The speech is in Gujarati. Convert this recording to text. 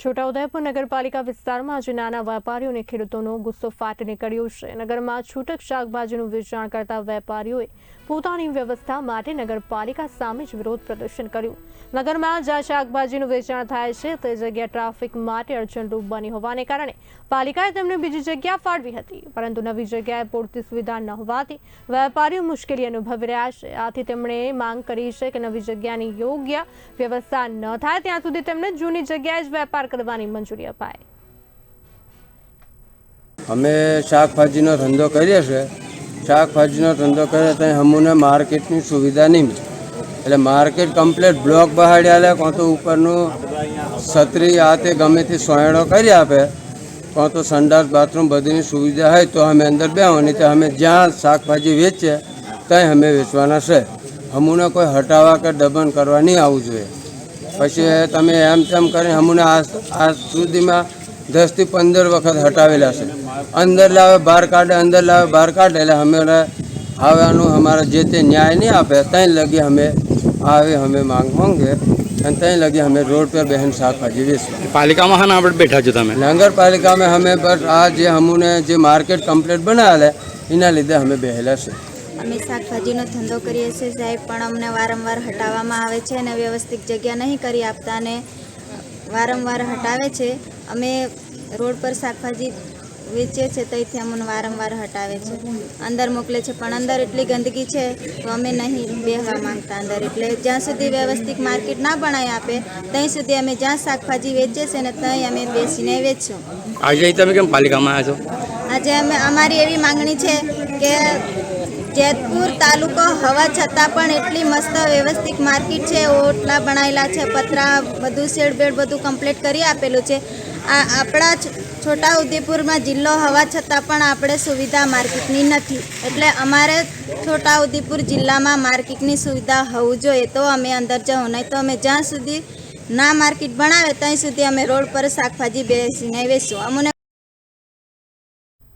છોટાઉદેપુર નગરપાલિકા વિસ્તારમાં આજે નાના વેપારીઓ અને ખેડૂતોનો ગુસ્સો ફાટ નીકળ્યો છે. નગરમાં છૂટક શાકભાજીનું વેચાણ કરતા વેપારીઓએ પોતાની વ્યવસ્થા માટે નગરપાલિકા સામે જ વિરોધ પ્રદર્શન કર્યું. નગરમાં જ્યાં શાકભાજીનું વેચાણ થાય છે, તે જગ્યા ટ્રાફિક માટે અડચણરૂપ બની હોવાને કારણે પાલિકાએ તેમને બીજી જગ્યા ફાળવી હતી. પરંતુ નવી જગ્યાએ પૂરતી સુવિધા ન હોવાથી વેપારીઓ મુશ્કેલી અનુભવી રહ્યા છે. આથી તેમણે માંગ કરી છે કે નવી જગ્યાની યોગ્ય વ્યવસ્થા ન થાય, ત્યાં સુધી તેમને જૂની જગ્યાએ જ વેપાર કરવાની મંજૂરી અપાય. અમે શાકભાજીનો ધંધો કરીએ છીએ. શાકભાજીનો ધંધો કરીએ તો અમને માર્કેટની સુવિધા નહીં એટલે માર્કેટ કમ્પ્લેટ બ્લોક બહાડી લે કાં તો ઉપરનું છત્રી આ તે ગમે તે સોયણો કરી આપે કાં તો સંડાસ, બાથરૂમ બધીની સુવિધા હોય તો અમે અંદર બેહો, નહીં તો અમે જ્યાં શાકભાજી વેચીએ, ત્યાં અમે વેચવાના છે. અમુને કોઈ હટાવવા કે દબન કરવા નહીં આવવું જોઈએ. પછી તમે એમ તેમ કરીને અમને આજ સુધીમાં દસથી પંદર વખત હટાવેલા છે. અંદર લાવે બહાર કાઢે અંદર લાવે બહાર કાઢે એટલે અમે આવવાનું અમારે જે તે ન્યાય નહીં આપે ત્યાં લગી અમે આવે અમે માંગ માંગે અને ત્યાં લગી અમે રોડ પર બહેન શાકભાજી વેચીએ પાલિકામાં હા આપણે બેઠા છો તમે? નગરપાલિકામાં અમે બસ આ જે અમુને જે માર્કેટ કમ્પ્લેટ બનાવેલા એના લીધે અમે બેહેલા છે અમે શાકભાજીનો ધંધો કરીએ છીએ સાહેબ પણ અમને વારંવાર હટાવવામાં આવે છે અને વ્યવસ્થિત જગ્યા નહીં કરી આપતા અને વારંવાર હટાવે છે. અમે રોડ પર શાકભાજી વેચીએ છીએ ત્યાંથી અમને વારંવાર હટાવે છે. અંદર મોકલે છે પણ અંદર એટલી ગંદકી છે તો અમે નહીં બેહવા માંગતા અંદર. એટલે જ્યાં સુધી વ્યવસ્થિત માર્કેટ ના બનાવી આપે ત્યાં સુધી અમે જ્યાં શાકભાજી વેચીએ છીએ ને ત્યાં અમે બેસીને વેચશું. આજે તમે કેમ પાલિકામાં આવ્યા છો? આજે અમે અમારી એવી માંગણી છે કે જેતપુર તાલુકો હવા છતાં પણ એટલી મસ્ત વ્યવસ્થિત માર્કેટ છે, ઓટલા બનાવેલા છે, પતરા, બધું શેડ બેડ બધું કમ્પ્લીટ કરી આપેલું છે. આ આપણા છોટા ઉદેપુરમાં જિલ્લો હવા છતાં પણ આપણે સુવિધા માર્કેટની નથી. એટલે અમારે છોટા ઉદેપુર જિલ્લામાં માર્કેટની સુવિધા હોવું જોઈએ તો અમે અંદર જવું. નહીં તો અમે જ્યાં સુધી ના માર્કેટ બનાવે, ત્યાં સુધી અમે રોડ પર શાકભાજી બેસીને વેચશું. અમને